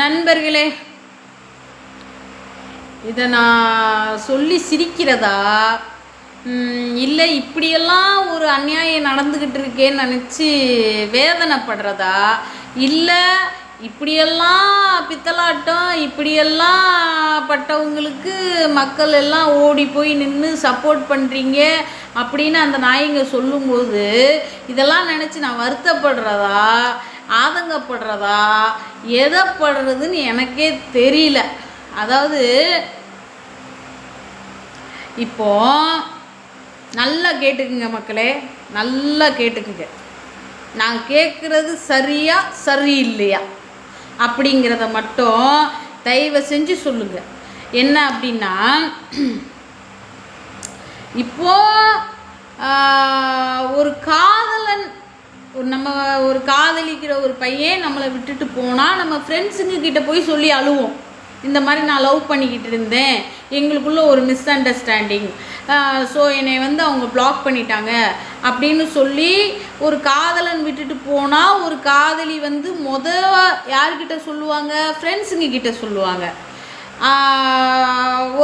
நண்பர்களே இதை நான் சொல்லி சிரிக்கிறதா? இல்லை இப்படியெல்லாம் ஒரு அநியாயம் நடந்துக்கிட்டு இருக்கேன்னு நினச்சி வேதனைப்படுறதா? இல்லை இப்படியெல்லாம் பித்தலாட்டம் இப்படியெல்லாம் பட்டவங்களுக்கு மக்கள் எல்லாம் ஓடி போய் நின்று சப்போர்ட் பண்ணுறீங்க அப்படின்னு அந்த நாயங்க சொல்லும்போது இதெல்லாம் நினச்சி நான் வருத்தப்படுறதா? ஆதங்கப்படுறதா? எதைப்படுறதுன்னு எனக்கே தெரியல. அதாவது இப்போ நல்லா கேட்டுக்குங்க மக்களே நல்லா கேட்டுக்குங்க. நான் கேட்குறது சரியா சரியில்லையா? அப்படிங்கிறத மட்டும் தயவு செஞ்சு சொல்லுங்க. என்ன அப்படின்னா இப்போ ஒரு காதலன் ஒரு நம்ம ஒரு காதலிக்கிற ஒரு பையன் நம்மளை விட்டுட்டு போனால் நம்ம ஃப்ரெண்ட்ஸுங்க கிட்ட போய் சொல்லி அழுவோம். இந்த மாதிரி நான் லவ் பண்ணிக்கிட்டு இருந்தேன். எங்களுக்குள்ளே ஒரு மிஸ் அண்டர்ஸ்டாண்டிங் ஸோ என்னை வந்து அவங்க பிளாக் பண்ணிட்டாங்க அப்படின்னு சொல்லி ஒரு காதலன் விட்டுட்டு போனால் ஒரு காதலி வந்து முத யார்கிட்ட சொல்லுவாங்க? ஃப்ரெண்ட்ஸுங்க கிட்ட சொல்லுவாங்க.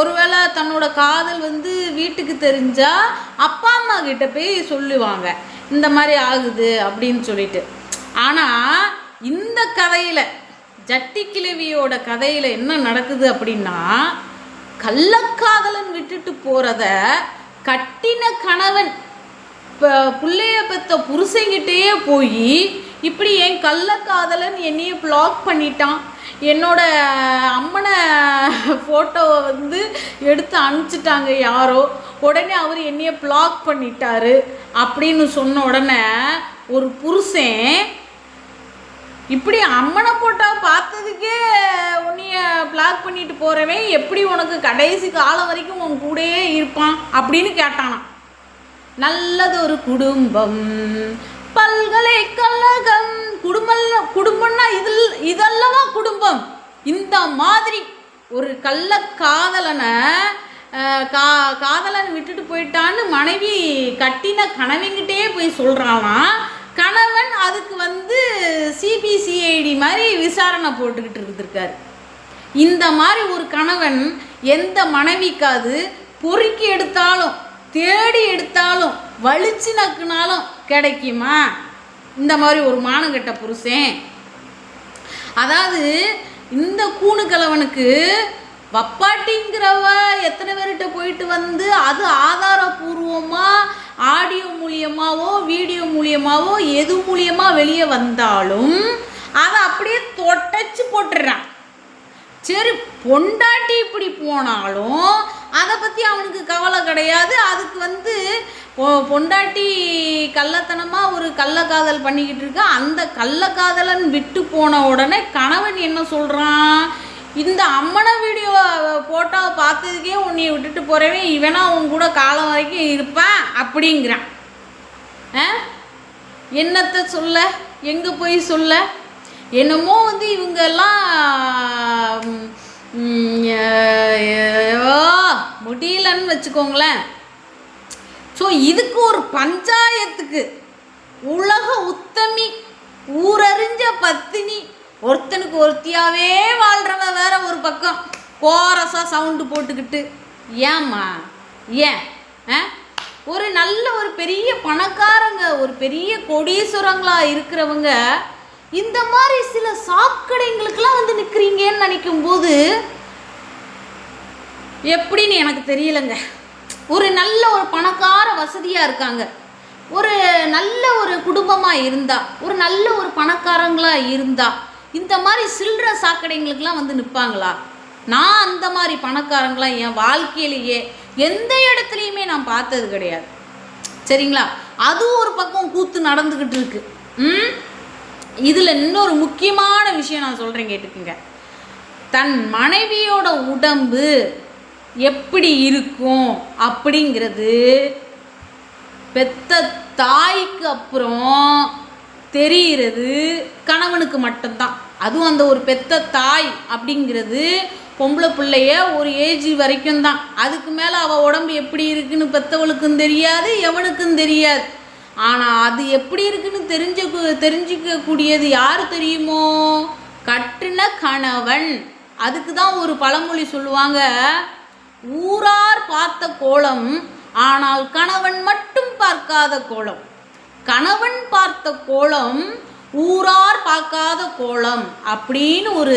ஒருவேளை தன்னோட காதல் வந்து வீட்டுக்கு தெரிஞ்சால் அப்பா அம்மா கிட்ட போய் சொல்லுவாங்க. இந்த மாதிரி ஆகுது அப்படின்னு சொல்லிட்டு. ஆனால் இந்த கதையில் ஜட்டி கிழவியோட கதையில் என்ன நடக்குது அப்படின்னா கள்ளக்காதலன் விட்டுட்டு போகிறத கட்டின கணவன் இப்போ பிள்ளைய பெற்ற புருஷங்கிட்டேயே போய் இப்படி என் கள்ளக்காதலன் என்னையை பிளாக் பண்ணிட்டான். என்னோட அம்மனை ஃபோட்டோவை வந்து எடுத்து அனுப்பிச்சிட்டாங்க யாரோ. உடனே அவர் என்னையை பிளாக் பண்ணிட்டாரு. அப்படின்னு சொன்ன உடனே ஒரு புருஷன் இப்படி அம்மனை போட்டா பார்த்ததுக்கே உன்னைய பிளாக் பண்ணிட்டு போகிறவன் எப்படி உனக்கு கடைசி காலம் வரைக்கும் உன் கூடயே இருப்பான் அப்படின்னு கேட்டானாம். நல்லது ஒரு குடும்பம். பல்கலைக்கழகம் குடும்பம் குடும்பம்னா இதில் இதெல்லாம் குடும்பம். இந்த மாதிரி ஒரு கள்ள காதலனை கா காதலன் விட்டுட்டு போயிட்டான்னு மனைவி கட்டின கணவன்கிட்டே போய் சொல்கிறாளாம் கணவன் அதுக்கு வந்து சிபிசிஐடி மாதிரி விசாரணை போட்டுக்கிட்டு இருந்திருக்காரு. இந்த மாதிரி ஒரு கணவன் எந்த மனைவிக்காது பொறுக்கி எடுத்தாலும் தேடி எடுத்தாலும் வலிச்சு நக்குனாலும் கிடைக்குமா? இந்த மாதிரி ஒரு மானங்கெட்ட புருஷன். அதாவது இந்த கூணுக்கிழவனுக்கு வப்பாட்டிங்கிறவ எத்தனை பேர்கிட்ட போயிட்டு வந்து அது ஆதாரபூர்வமாக ஆடியோ மூலியமாகவோ வீடியோ மூலியமாகவோ எது மூலியமாக வெளியே வந்தாலும் அதை அப்படியே தொட்டச்சு போட்டுடுறான் சரி பொண்டாட்டி இப்படி போனாலும் அதை பற்றி அவனுக்கு கவலை கிடையாது. அதுக்கு வந்து பொ- பொண்டாட்டி கள்ளத்தனமாக ஒரு கள்ளக்காதல் பண்ணிக்கிட்டு இருக்கா. அந்த கள்ளக்காதலன் விட்டு போன உடனே கணவன் என்ன சொல்கிறான் இந்த அம்மனை வீடியோ ஃபோட்டோவை பார்த்ததுக்கே உன்னை விட்டுட்டு போகிறவன் இவனா உன் கூட காலம் வரைக்கும் இருப்பேன் அப்படிங்கிறான். ஆ? என்னத்தை சொல்ல? எங்கே போய் சொல்ல? என்னமோ வந்து இவங்கெல்லாம் முடியலன்னு வச்சுக்கோங்களேன். ஸோ இதுக்கு ஒரு பஞ்சாயத்துக்கு உலக உத்தமி ஊரறிஞ்ச பத்தினி ஒருத்தனுக்கு ஒருத்தியாவே வாழ்கிறவ வேற ஒரு பக்கம் கோரஸாக சவுண்டு போட்டுக்கிட்டு. ஏம்மா? ஏன்? ஆ ஒரு நல்ல ஒரு பெரிய பணக்காரங்க ஒரு பெரிய கொடீஸ்வரங்களாக இருக்கிறவங்க இந்த மாதிரி சில சாக்கடைங்களுக்கெல்லாம் வந்து நிற்கிறீங்கன்னு நினைக்கும் போது எப்படின்னு எனக்கு தெரியலைங்க. ஒரு நல்ல ஒரு பணக்கார வசதியாக இருக்காங்க. ஒரு நல்ல ஒரு குடும்பமாக இருந்தா ஒரு நல்ல ஒரு பணக்காரங்களா இருந்தா இந்த மாதிரி சில்லற சாக்கடைங்களுக்கெல்லாம் வந்து நிற்பாங்களா நான் அந்த மாதிரி பணக்காரங்களாம் என் வாழ்க்கையிலேயே எந்த இடத்துலையுமே நான் பார்த்தது கிடையாது. சரிங்களா? அது ஒரு பக்கம் கூத்து நடந்துக்கிட்டு இருக்கு. ம்? இதில் இன்னொரு முக்கியமான விஷயம் நான் சொல்கிறேன் கேட்டுக்குங்க. தன் மனைவியோட உடம்பு எப்படி இருக்கும் அப்படிங்கிறது பெத்த தாய்க்கு அப்புறம் தெரிகிறது கணவனுக்கு மட்டும்தான். அதுவும் அந்த ஒரு பெத்த தாய் அப்படிங்கிறது பொம்பளை பிள்ளைய ஒரு ஏஜ் வரைக்கும் தான் அதுக்கு மேலே அவள் உடம்பு எப்படி இருக்குன்னு பெத்தவளுக்கும் தெரியாது எவனுக்கும் தெரியாது. ஆனால் அது எப்படி இருக்குன்னு தெரிஞ்ச தெரிஞ்சிக்கக்கூடியது யார் தெரியுமோ? கட்டின கணவன். அதுக்கு தான் ஒரு பழமொழி சொல்லுவாங்க ஊரார் பார்த்த கோலம் ஆனால் கணவன் மட்டும் பார்க்காத கோலம். கணவன் பார்த்த கோலம் ஊரார் பார்க்காத கோலம் அப்படின்னு ஒரு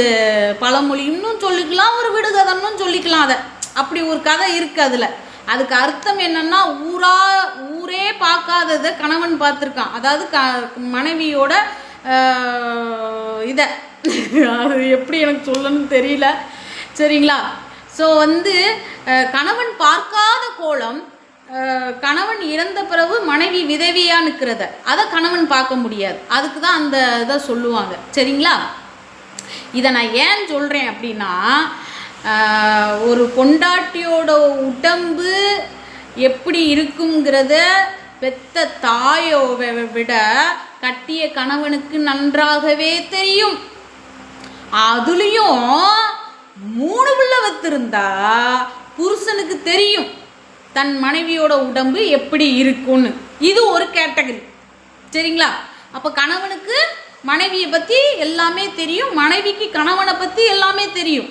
பழமொழி. இன்னும் சொல்லிக்கலாம் ஒரு விடுகதன்னு சொல்லிக்கலாம் அதை. அப்படி ஒரு கதை இருக்கு அதில். அதுக்கு அர்த்தம் என்னன்னா ஊரா ஊரே பார்க்காததை கணவன் பார்த்துருக்கான். அதாவது க மனைவியோட இதை. அது எப்படி எனக்கு சொல்லணும்னு தெரியல. சரிங்களா? ஸோ வந்து கணவன் பார்க்காத கோலம் கணவன் இறந்த பிறகு மனைவி விதவியாக நிற்கிறத. அதை கணவன் பார்க்க முடியாது. அதுக்கு தான் அந்த இதை சொல்லுவாங்க. சரிங்களா? இதை நான் ஏன் சொல்கிறேன் அப்படின்னா ஒரு பொண்டாட்டியோட உடம்பு எப்படி இருக்குங்கிறத பெத்த தாயோ விட கட்டிய கணவனுக்கு நன்றாகவே தெரியும். அதுலேயும் மூணு பிள்ளை வத்திருந்தா புருஷனுக்கு தெரியும் தன் மனைவியோட உடம்பு எப்படி இருக்கும்னு. இது ஒரு கேட்டகரி. சரிங்களா? அப்போ கணவனுக்கு மனைவியை பற்றி எல்லாமே தெரியும் மனைவிக்கு கணவனை பற்றி எல்லாமே தெரியும்.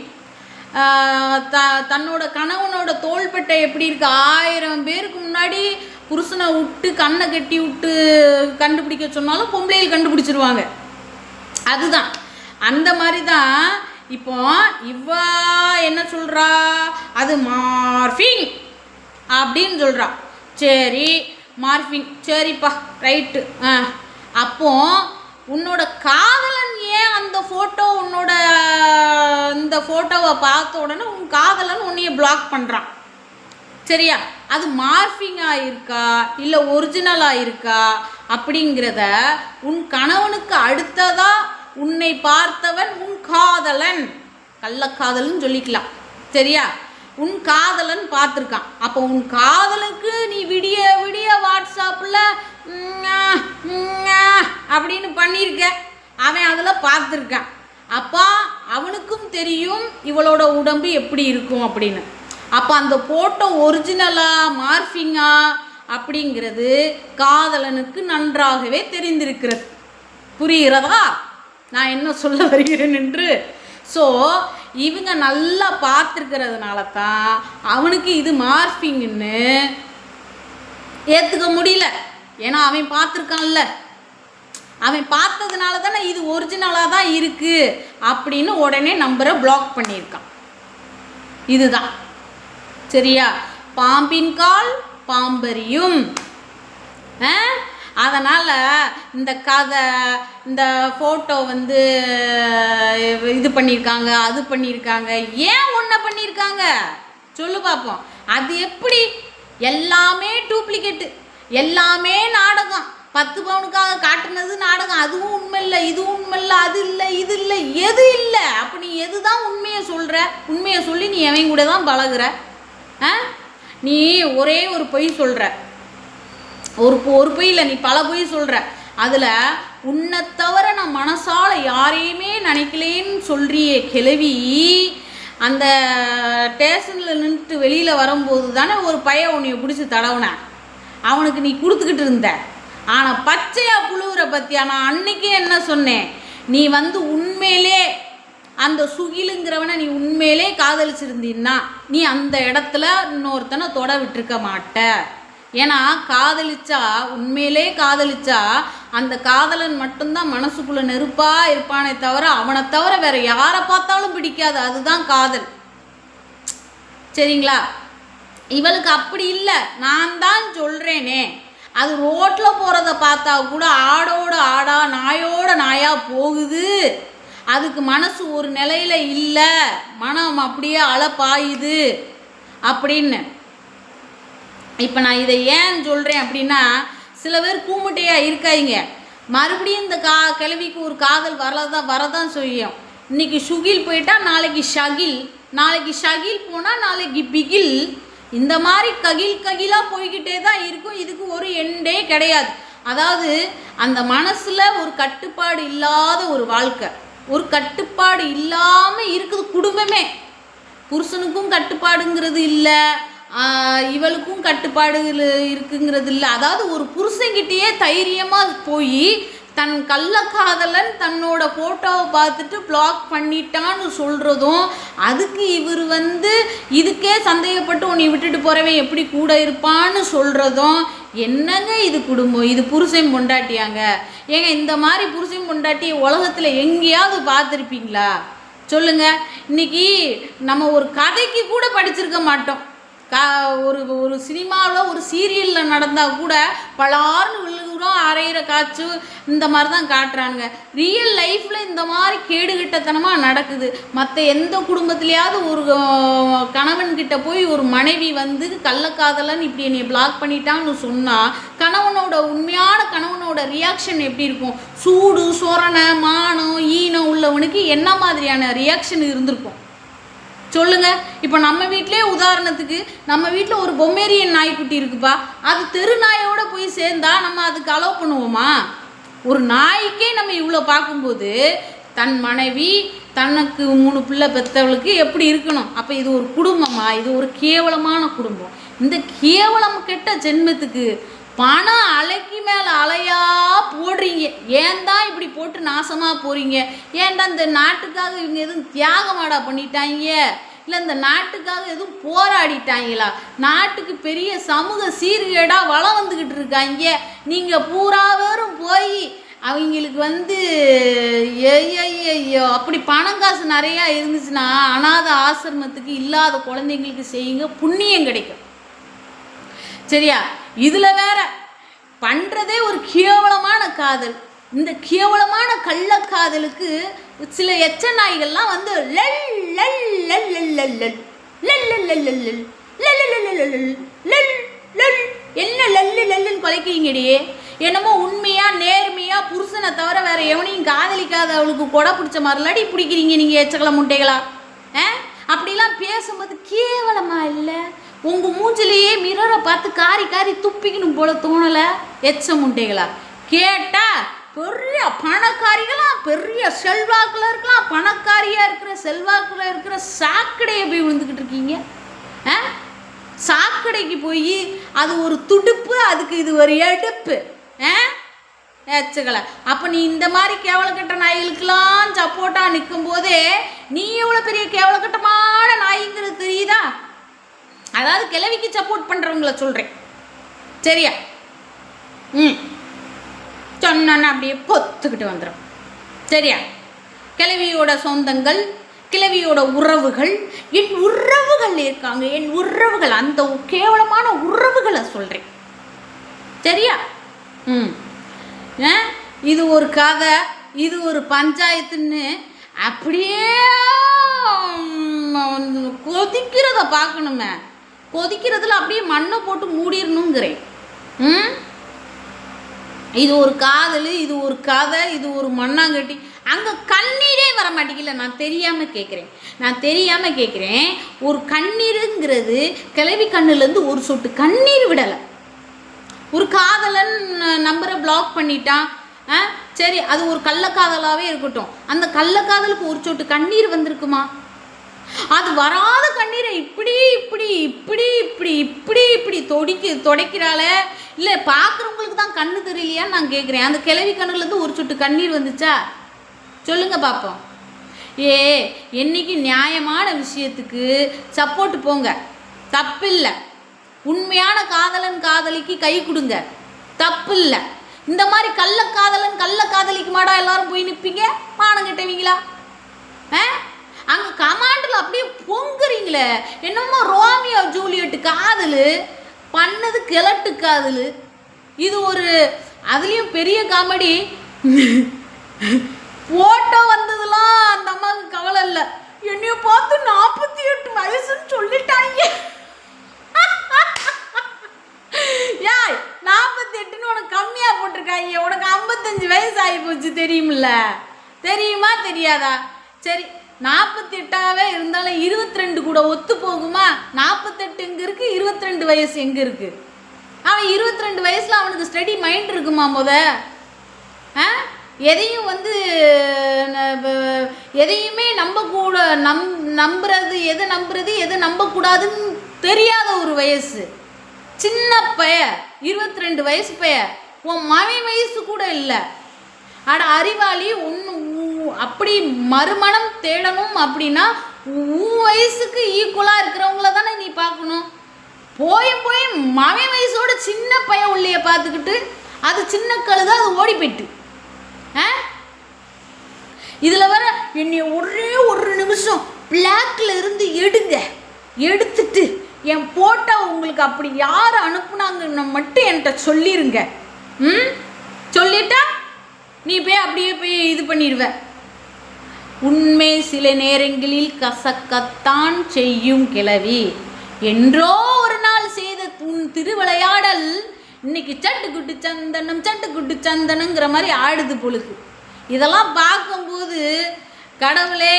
த தன்னோட கணவனோட தோள்பட்டை எப்படி இருக்கு? ஆயிரம் பேருக்கு முன்னாடி புருஷனை விட்டு கண்ணை கட்டி விட்டு கண்டுபிடிக்க சொன்னாலும் பொம்பளையில் கண்டுபிடிச்சிருவாங்க. அதுதான். அந்த மாதிரி தான் இப்போ இவ்வா என்ன சொல்கிறா அது மார்ஃபிங் அப்படின்னு சொல்கிறா சரி மார்ஃபிங். சரிப்பா ரைட்டு. ஆ அப்போ உன்னோட காதலன் ஏன் அந்த ஃபோட்டோ உன்னோட இந்த ஃபோட்டோவை பார்த்த உடனே உன் காதலன் உன்னைய பிளாக் பண்ணுறான் சரியா? அது மார்ஃபிங்காக இருக்கா இல்லை ஒரிஜினலாக இருக்கா அப்படிங்கிறத உன் கணவனுக்கு அடுத்ததாக உன்னை பார்த்தவன் உன் காதலன். கள்ளக்காதலன் சொல்லிக்கலாம். சரியா? உன் காதலன் பார்த்துருக்கான். அப்போ உன் காதலுக்கு நீ விடிய விடிய வாட்ஸ்அப்பில் அப்படின்னு பண்ணியிருக்க அவன் அதில் பார்த்துருக்கான். அப்பா அவனுக்கும் தெரியும் இவளோட உடம்பு எப்படி இருக்கும் அப்படின்னு. அப்போ அந்த ஃபோட்டோ ஒரிஜினலா மார்ஃபிங்கா அப்படிங்கிறது காதலனுக்கு நன்றாகவே தெரிந்திருக்கிறது. புரிகிறதா? நான் என்ன சொல்ல வருகிறேன் என்று. ஸோ இவங்க நல்லா பார்த்துருக்கிறதுனால தான் அவனுக்கு இது மார்ஃபிங்னு ஏற்றுக்க முடியல. ஏன்னா அவன் பார்த்துருக்கான்ல. அவன் பார்த்ததுனால தானே இது ஒரிஜினலாக தான் இருக்குது அப்படின்னு உடனே நம்பரை பிளாக் பண்ணியிருக்கான். இதுதான். சரியா? பாம்பின் கால் பாம்பரியும். அதனால் இந்த கதை இந்த ஃபோட்டோ வந்து இது பண்ணியிருக்காங்க அது பண்ணியிருக்காங்க. ஏன் ஒன்றை பண்ணியிருக்காங்க? சொல்லு பார்ப்போம் அது எப்படி? எல்லாமே டூப்ளிகேட்டு எல்லாமே நாடகம். பத்து பவுனுக்காக காட்டுனது நாடகம். அதுவும் உண்மை இல்லை இதுவும் உண்மை இல்லை அது இல்லை இது இல்லை எது இல்லை? அப்போ நீ எது தான் உண்மையை சொல்கிற உண்மையை சொல்லி நீ எவன் கூட தான் பழகுற? ஆ? நீ ஒரே ஒரு பொய் சொல்கிற ஒரு பொ- ஒரு பொய் இல்லை நீ பல பொய் சொல்கிற அதில் உன்னை தவிர நான் மனசால் யாரையுமே நினைக்கலேன்னு சொல்கிறியே கிளவி அந்த ஸ்டேஷனில் நின்றுட்டு வெளியில் வரும்போது தானே ஒரு பையன் உன்னைய பிடிச்சி தடவுனேன் அவனுக்கு நீ கொடுத்துக்கிட்டு இருந்த. ஆனால் பச்சையா புழுவுற பற்றியா நான் அன்னைக்கே என்ன சொன்னேன்? நீ வந்து உண்மையிலே அந்த சுகிலுங்கிறவனை நீ உண்மையிலே காதலிச்சிருந்தீன்னா நீ அந்த இடத்துல இன்னொருத்தனை தொட விட்டுருக்க மாட்ட. ஏன்னா காதலிச்சா உண்மையிலே காதலிச்சா அந்த காதலன் மட்டும்தான் மனசுக்குள்ள நெருப்பா இருப்பானே தவிர அவனை தவிர வேற யாரை பார்த்தாலும் பிடிக்காது. அதுதான் காதல். சரிங்களா? இவளுக்கு அப்படி இல்லை. நான் தான் சொல்கிறேனே அது ரோட்டில் போகிறத பார்த்தா கூட ஆடோட ஆடா நாயோட நாயாக போகுது. அதுக்கு மனசு ஒரு நிலையில் இல்லை. மனம் அப்படியே அளப்பாயுது அப்படின்னு. இப்போ நான் இதை ஏன் சொல்கிறேன் அப்படின்னா சில பேர் கூமுட்டையாக இருக்காங்க மறுபடியும் இந்த கா கிழவிக்கு ஒரு காதல் வரதான் வரதான் செய்யும். இன்னைக்கு சுகில் போயிட்டா நாளைக்கு ஷகில். நாளைக்கு ஷகில் போனால் நாளைக்கு பிகில். இந்த மாதிரி ககில் ககிலாக போய்கிட்டே தான் இருக்கும். இதுக்கு ஒரு எண்டே கிடையாது. அதாவது அந்த மனசில் ஒரு கட்டுப்பாடு இல்லாத ஒரு வாழ்க்கை. ஒரு கட்டுப்பாடு இல்லாமல் இருக்குது குடும்பமே. புருஷனுக்கும் கட்டுப்பாடுங்கிறது இல்லை. இவளுக்கும் கட்டுப்பாடு இருக்குங்கிறது இல்லை. அதாவது ஒரு புருஷன்கிட்டயே தைரியமாக போய் தன் கள்ளக்காதலன் தன்னோட ஃபோட்டோவை பார்த்துட்டு பிளாக் பண்ணிட்டான்னு சொல்கிறதும் அதுக்கு இவர் வந்து இதுக்கே சந்தேகப்பட்டு உன்னை விட்டுட்டு போகிறவன் எப்படி கூட இருப்பான்னு சொல்கிறதும் என்னங்க இது குடும்பம்? இது புருஷன் பொண்டாட்டியாங்க. ஏங்க இந்த மாதிரி புருஷன் பொண்டாட்டி உலகத்தில் எங்கேயாவது பார்த்துருப்பீங்களா? சொல்லுங்கள் இன்னைக்கு நம்ம ஒரு கதைக்கு கூட படிச்சிருக்க மாட்டோம். கா ஒரு ஒரு சினிமாவில் ஒரு சீரியலில் நடந்தால் கூட பலார்னு விழுகிறோம் காய்ச்சு இந்த மாதிரி தான் காட்டுறானுங்க. ரியல் லைஃப்பில் இந்த மாதிரி கேடுகிட்டத்தனமாக நடக்குது. மற்ற எந்த குடும்பத்துலேயாவது ஒரு கணவன்கிட்ட போய் ஒரு மனைவி வந்து கள்ளக்காதலன் இப்படி என்னை பிளாக் பண்ணிட்டான்னு சொன்னால் கணவனோட உண்மையான கணவனோட ரியாக்ஷன் எப்படி இருக்கும்? சூடு சொரணை மானம் ஈனம் உள்ளவனுக்கு என்ன மாதிரியான ரியாக்ஷன் இருந்திருக்கும்? சொல்லுங்கள் இப்போ நம்ம வீட்டிலே உதாரணத்துக்கு நம்ம வீட்டில் ஒரு பொம்மேரியன் நாய்க்குட்டி இருக்குப்பா. அது தெரு நாயோட போய் சேர்ந்தா நம்ம அதுக்கு அலோவ் பண்ணுவோமா? ஒரு நாய்க்கே நம்ம இவ்வளோ பார்க்கும்போது தன் மனைவி தனக்கு மூணு பிள்ளை பெற்றவளுக்கு எப்படி இருக்கணும்? அப்போ இது ஒரு குடும்பமா? இது ஒரு கேவலமான குடும்பம். இந்த கேவலம் கெட்ட ஜென்மத்துக்கு பணம் அலைக்கு மேலே அலையா போடுறீங்க. ஏன் தான் இப்படி போட்டு நாசமாக போகிறீங்க ஏன்டா இந்த நாட்டுக்காக இவங்க எதுவும் தியாகமாடா பண்ணிட்டாங்க? இல்லை இந்த நாட்டுக்காக எதுவும் போராடிட்டாங்களா? நாட்டுக்கு பெரிய சமூக சீர்கேடாக வளம் வந்துக்கிட்டு இருக்காங்க. நீங்கள் பூராவேரும் போய் அவங்களுக்கு வந்து ஐயோ அப்படி பணம் காசு நிறையா இருந்துச்சுன்னா அனாதை ஆசிரமத்துக்கு இல்லாத குழந்தைங்களுக்கு செய்யுங்க புண்ணியம் கிடைக்கும். சரியா இதில் வேற பண்ணுறதே ஒரு கேவலமான காதல் இந்த கேவலமான கள்ளக்காதலுக்கு சில எச்ச நாய்கள்லாம் வந்து லல் லல் லல் லல் லல் லல் லல் லல் லல் லல் என்ன லல்லு லல்லுன்னு குலைக்கிறீங்கடி என்னமோ உண்மையா நேர்மையா புருஷனை தவிர வேற எவனையும் காதலிக்காத அவளுக்கு கொடை பிடிச்ச மாதிரிலாடி பிடிக்கிறீங்க நீங்க எச்சக்கல முட்டைகளா ஆ அப்படிலாம் பேசும்போது கேவலமா இல்லை உங்க மூஞ்சிலேயே மிரரை பார்த்து காரி காரி துப்பிக்கணும் போல தோணல? எச்ச முட்டைகளா? கேட்டா பெரிய பணக்காரிகளாக பெரிய செல்வாக்கில் இருக்கலாம் பணக்காரியாக இருக்கிற செல்வாக்கில் இருக்கிற சாக்கடையை போய் விழுந்துக்கிட்டு இருக்கீங்க. ஆ? சாக்கடைக்கு போய் அது ஒரு துடுப்பு அதுக்கு இது ஒரு எடுப்பு. ஆ? ஏச்சுக்கல அப்போ நீ இந்த மாதிரி கேவலக்கட்ட நாய்களுக்கெல்லாம் சப்போட்டாக நிற்கும் போதே நீ எவ்வளோ பெரிய கேவலக்கட்டமான நாய்ங்கிறது தெரியுதா? அதாவது கிழவிக்கு சப்போர்ட் பண்ணுறவங்கள சொல்கிறேன் சரியா? ம். சொன்னா அப்படியே பொத்துக்கிட்டு வந்துடும் சரியா? கிழவியோட சொந்தங்கள் கிழவியோட உறவுகள் என் உறவுகள் இருக்காங்க. என் உறவுகள் அந்த கேவலமான உறவுகளை சொல்கிறேன் சரியா? ம். ஆ? இது ஒரு கதை இது ஒரு பஞ்சாயத்துன்னு அப்படியே கொதிக்கிறத பார்க்கணுமே. கொதிக்கிறதுல அப்படியே மண்ணை போட்டு மூடிடணுங்கிறேன். ம்? இது ஒரு காதல் இது ஒரு கதை இது ஒரு மண்ணாங்கட்டி. அங்கே கண்ணீரே வர மாட்டேங்கல நான் தெரியாமல் கேட்குறேன் நான் தெரியாமல் கேட்குறேன் ஒரு கண்ணீருங்கிறது கிளவி கண்ணுலேருந்து ஒரு சொட்டு கண்ணீர் விடலை. ஒரு காதலன் நம்பரை பிளாக் பண்ணிட்டான் ஆ? சரி அது ஒரு கள்ளக்காதலாகவே இருக்கட்டும். அந்த கள்ளக்காதலுக்கு ஒரு சொட்டு கண்ணீர் வந்திருக்குமா? அது வராத கண்ணீரை இப்படி இப்படி இப்படி இப்படி இப்படி இப்படி தொடிக்க துடைக்கிறாளே? இல்லை பார்க்குறவங்களுக்கு தான் கண்ணு தெரியலையான்னு நான் கேட்குறேன் அந்த கிளவி கண்ணுலேருந்து ஒரு சொட்டு கண்ணீர் வந்துச்சா? சொல்லுங்க பார்ப்போம் ஏ என்னைக்கு நியாயமான விஷயத்துக்கு சப்போர்ட் போங்க. தப்பில்லை. உண்மையான காதலன் காதலிக்கு கை கொடுங்க. தப்பு இல்லை இந்த மாதிரி கள்ள காதலன் கள்ள காதலிக்கு மாடா எல்லாரும் போய் நிற்பீங்க மானம் கெட்டவீங்களா? ஆ? அங்கே கமாண்டில் அப்படியே பொங்குறீங்களே. என்னமோ ரோமியோ ஜூலியட் காதல் பண்ணது கிழட்டு காதல். இது ஒரு அதுலேயும் பெரிய காமெடி. போட்டோ வந்ததெல்லாம் அந்த அம்மாவுக்கு கவலை இல்லை. என்னைய பார்த்து நாற்பத்தி எட்டு வயசுன்னு சொல்லிட்டாங்க. யாய் நாற்பத்தி எட்டுன்னு உனக்கு கம்மியாக போட்டிருக்காங்க உனக்கு ஐம்பத்தஞ்சு வயசு ஆகி போச்சு தெரியுமில்ல? தெரியுமா தெரியாதா? சரி நாற்பத்தி எட்டாவே இருந்தாலும் இருபத்தி ரெண்டு கூட ஒத்து போகுமா? நாற்பத்தெட்டு எங்கே இருக்கு? இருபத்தி ரெண்டு வயசு எங்கே இருக்கு? அவன் இருபத்தி ரெண்டு வயசில் அவனுக்கு ஸ்டடி மைண்ட் இருக்குமா முத? ஆ? எதையும் வந்து எதையுமே நம்ப கூட நம் நம்புறது எதை நம்புறது எதை நம்பக்கூடாதுன்னு தெரியாத ஒரு வயசு. சின்ன பைய இருபத்தி ரெண்டு வயசு பைய. உன் மகன் வயசு கூட இல்லை. அட அறிவாளி ஒன்று அப்படி மறுமணம் தேடணும் அப்படின்னா உன் வயசுக்கு ஈக்குவலாக இருக்கிறவங்கள தானே நீ பார்க்கணும். போய் போய் மவன் வயசோட சின்ன பையன் உள்ளிய பார்த்துக்கிட்டு அது சின்ன கழுத அது ஓடி போயிட்டு ஆ? இதில் வர என்னை ஒரே ஒரு நிமிஷம் பிளாக்ல இருந்து எடுங்க. எடுத்துட்டு என் போட்டோ உங்களுக்கு அப்படி யார் அனுப்புனாங்கன்னு மட்டும் என்கிட்ட சொல்லிருங்க. ம்? சொல்லிட்டா நீ போய் அப்படியே போய் இது பண்ணிடுவேன் உண்மை சில நேரங்களில் கசக்கத்தான் செய்யும் கிளவி என்றோ ஒரு நாள் செய்த உன் திருவிளையாடல் இன்னைக்கு சட்டு குட்டு சந்தனம் சட்டு குட்டு சந்தனங்கிற மாதிரி ஆடுது பொழுது. இதெல்லாம் பார்க்கும்போது கடவுளே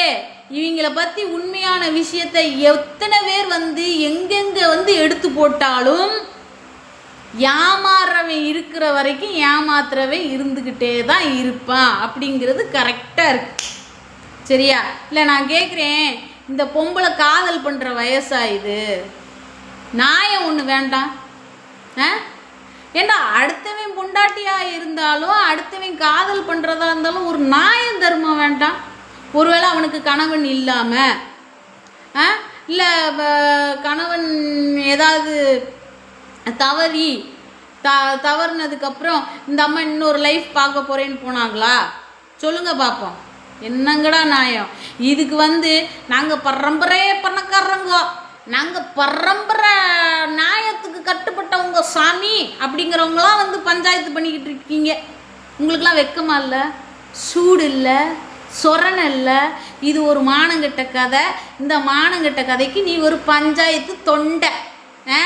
இவங்கள பற்றி உண்மையான விஷயத்தை எத்தனை பேர் வந்து எங்கெங்கே வந்து எடுத்து போட்டாலும் ஏமாறுறவன் இருக்கிற வரைக்கும் ஏமாத்துறவன் இருந்துக்கிட்டே தான் இருப்பான். அப்படிங்கிறது கரெக்டாக இருக்கு. சரியா? இல்லை நான் கேட்குறேன் இந்த பொம்பளை காதல் பண்ணுற வயசா இது? நாயம் ஒன்று வேண்டாம். ஆ? ஏண்டா அடுத்தவன் பொண்டாட்டியாக இருந்தாலும் அடுத்தவன் காதல் பண்ணுறதா இருந்தாலும் ஒரு நாயம் தர்மம் வேண்டாம்? ஒருவேளை அவனுக்கு கணவன் இல்லாமல் ஆ? இல்லை கணவன் ஏதாவது தவறி த தவறுனதுக்கப்புறம் இந்த அம்மா இன்னொரு லைஃப் பார்க்க போகிறேன்னு போனாங்களா? சொல்லுங்கள் பார்ப்போம் என்னங்கடா நியாயம்? இதுக்கு வந்து நாங்கள் பரம்பரையே பணக்காரங்க. நாங்கள் பரம்பரை நியாயத்துக்கு கட்டுப்பட்டவங்க சாமி அப்படிங்கிறவங்களாம் வந்து பஞ்சாயத்து பண்ணிக்கிட்டு இருக்கீங்க. உங்களுக்கெல்லாம் வெக்கமா இல்லை? சூடு இல்லை? சொரண இல்லை? இது ஒரு மானங்கிட்ட கதை. இந்த மானங்கிட்ட கதைக்கு நீ ஒரு பஞ்சாயத்து தொண்டை. ஆ?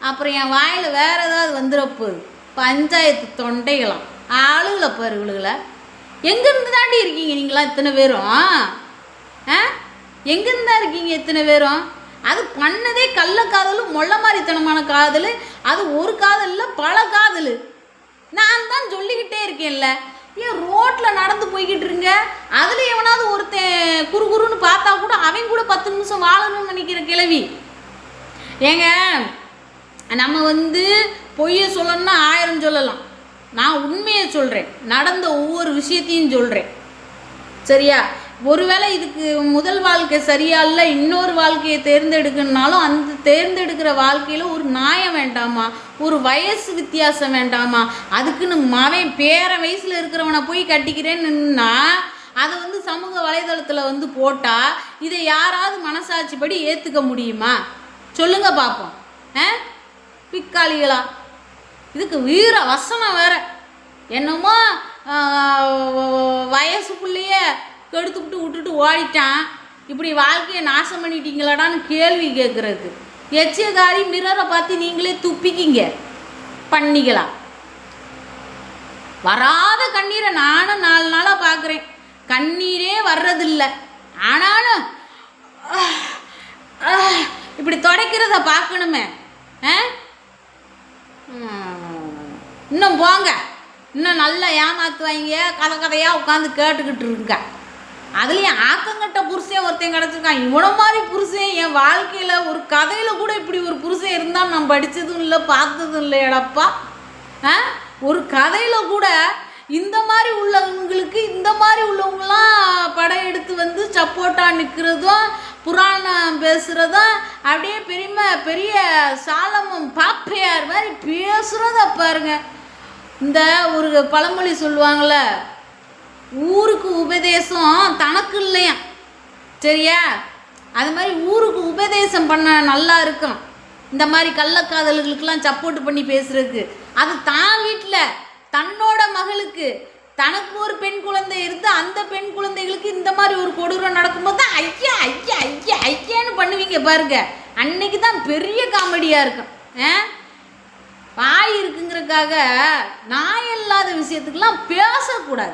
அப்புறம் என் வாயில் வேறு ஏதாவது வந்துடப்போகுது பஞ்சாயத்து தொண்டைகளாம். ஆளுகளை பாரு எங்கேருந்து தாண்டி இருக்கீங்க நீங்களாம் இத்தனை பேரும்? ஆ? எங்கேருந்து தான் இருக்கீங்க இத்தனை பேரும்? அது பண்ணதே கள்ள காதலும் மொள்ள மாதிரித்தனமான காதல் அது ஒரு காதல் இல்லை பல காதல். நான் தான் சொல்லிக்கிட்டே இருக்கேன்ல. ஏன் ரோட்டில் நடந்து போய்கிட்டு இருங்க? அதில் எவனாவது ஒருத்தன் குறு குறுன்னு பார்த்தா கூட அவன் கூட பத்து நிமிஷம் வாழணும்னு நினைக்கிற கிழவி. ஏங்க நம்ம வந்து பொய்யை சொல்லணும்னா ஆயிரம் சொல்லலாம். நான் உண்மையை சொல்கிறேன் நடந்த ஒவ்வொரு விஷயத்தையும் சொல்கிறேன் சரியா? ஒருவேளை இதுக்கு முதல் வாழ்க்கை சரியா இல்லை இன்னொரு வாழ்க்கையை தேர்ந்தெடுக்கணுனாலும் அந்த தேர்ந்தெடுக்கிற வாழ்க்கையில் ஒரு நியாயம் வேண்டாமா? ஒரு வயசு வித்தியாசம் வேண்டாமா? அதுக்குன்னு மவன் பேர வயசில் இருக்கிறவனை போய் கட்டிக்கிறேன்னா அதை வந்து சமூக வலைதளத்தில் வந்து போட்டால் இதை யாராவது மனசாட்சிப்படி ஏற்றுக்க முடியுமா? சொல்லுங்கள் பார்ப்போம் ஆ? பிக்காளிகளா? இதுக்கு வீர வசனம் வேற. என்னமோ வயசு வயசுக்குள்ளேயே கெடுத்துக்கிட்டு விட்டுட்டு ஓடிட்டான். இப்படி வாழ்க்கையை நாசம் பண்ணிட்டீங்களாடான்னு கேள்வி கேட்குறதுக்கு எச்சியகாரி மிரரை பார்த்து நீங்களே துப்பிக்கிங்க. பண்ணிக்கலாம். வராத கண்ணீரை நானும் நாலு நாளாக பார்க்குறேன். கண்ணீரே வர்றதில்லை. ஆனாலும் இப்படி துடைக்கிறத பார்க்கணுமே. ஆ. இன்னும் போங்க. இன்னும் நல்லா ஏமாற்றுவாங்க கதை கதையாக உட்காந்து கேட்டுக்கிட்டு இருங்க அதுலேயும் ஆக்கங்கட்ட புருஷன் ஒருத்தன் கிடச்சிருக்கான். இவனை மாதிரி புருஷன் என் வாழ்க்கையில் ஒரு கதையில் கூட இப்படி ஒரு புருஷன் இருந்தால் நான் படித்ததும் இல்லை பார்த்ததும் இல்லை எடப்பா. ஆ? ஒரு கதையில் கூட இந்த மாதிரி உள்ளவங்களுக்கு இந்த மாதிரி உள்ளவங்களாம் படம் எடுத்து வந்து சப்போர்ட்டாக நிற்கிறதும் புராணம் பேசுகிறதும் அப்படியே பெரிய பெரிய சாலமம் பாப்பையார் மாதிரி பேசுகிறத பாருங்கள் இந்த ஒரு பழமொழி சொல்லுவாங்கள்ல ஊருக்கு உபதேசம் தனக்கு இல்லையா? சரியா? அது மாதிரி ஊருக்கு உபதேசம் பண்ண நல்லா இருக்கும். இந்த மாதிரி கள்ளக்காதல்களுக்கெல்லாம் சப்போர்ட் பண்ணி பேசுறதுக்கு. அது தான் வீட்டில் தன்னோட மகளுக்கு. தனக்கு ஒரு பெண் குழந்தை இருந்து அந்த பெண் குழந்தைகளுக்கு இந்த மாதிரி ஒரு கொடூரம் நடக்கும்போது தான் ஐயா ஐயா ஐயா ஐயான்னு பண்ணுவீங்க பாருங்க. அன்னைக்கு தான் பெரிய காமெடியாக இருக்கும். ஆ? வாய் இருக்குங்கிறதுக்காக நான் இல்லாத விஷயத்துக்கெல்லாம் பேசக்கூடாது.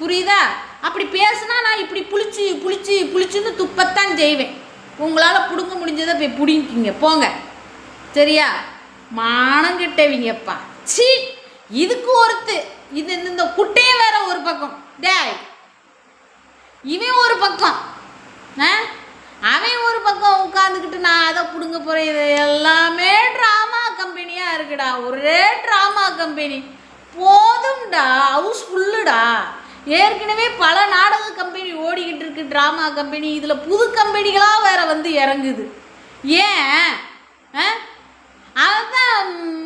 புரியுதா? அப்படி பேசுனா நான் இப்படி புளிச்சு புளிச்சு புளிச்சுன்னு துப்பத்தான் செய்வேன். உங்களால் பிடுங்க முடிஞ்சதை போய் பிடிங்கிங்க போங்க. சரியா? மானம் கிட்டவிங்கப்பா. சி! இதுக்கு ஒருத்து. இது இந்த- இந்த குட்டையே வேற ஒரு பக்கம். டேய். இவன் ஒரு பக்கம். ஆ? அவன் ஒரு பக்கம் உட்காந்துக்கிட்டு நான் அதை பிடுங்க போகிறேன் இது எல்லாமே ட்ராமா கம்பெனியாக இருக்குடா. ஒரே ட்ராமா கம்பெனி போதும்டா. ஹவுஸ் ஃபுல்லுடா ஏற்கனவே பல நாடக கம்பெனி ஓடிக்கிட்டு இருக்கு. ட்ராமா கம்பெனி இதில் புது கம்பெனிகளாக வேற வந்து இறங்குது. ஏன்? ஆ?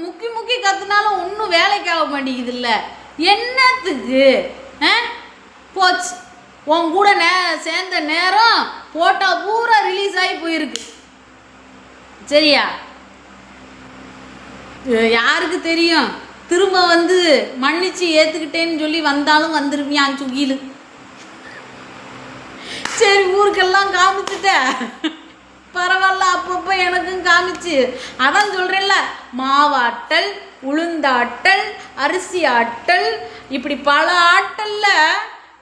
முக்கி முக்கி கற்றுனாலும் ஒன்றும் வேலைக்கு ஆக மாட்டேங்குது இல்லை என்னத்துக்கு? ஆ? போச்சு. உன் கூட நே சேர்ந்த நேரம் போட்டோ பூரா ரிலீஸ் ஆகி போயிருக்கு. சரியா? யாருக்கு தெரியும்? திரும்ப வந்து மன்னிச்சு ஏற்றுக்கிட்டேன்னு சொல்லி வந்தாலும் வந்துருவியான் சுகிலு சரி ஊருக்கெல்லாம் காமிச்சுட்ட. பரவாயில்ல அப்பப்போ எனக்கும் காமிச்சு. அதான் சொல்கிறேன்ல மாவாட்டல் உளுந்தாட்டல் அரிசி ஆட்டல் இப்படி பல ஆட்டலில்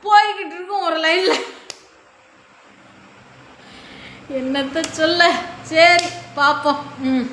போய்கிட்டு இருக்கும் ஒரு லைனில். என்னத்த சொல்ல? சரி பார்ப்போம் ம்.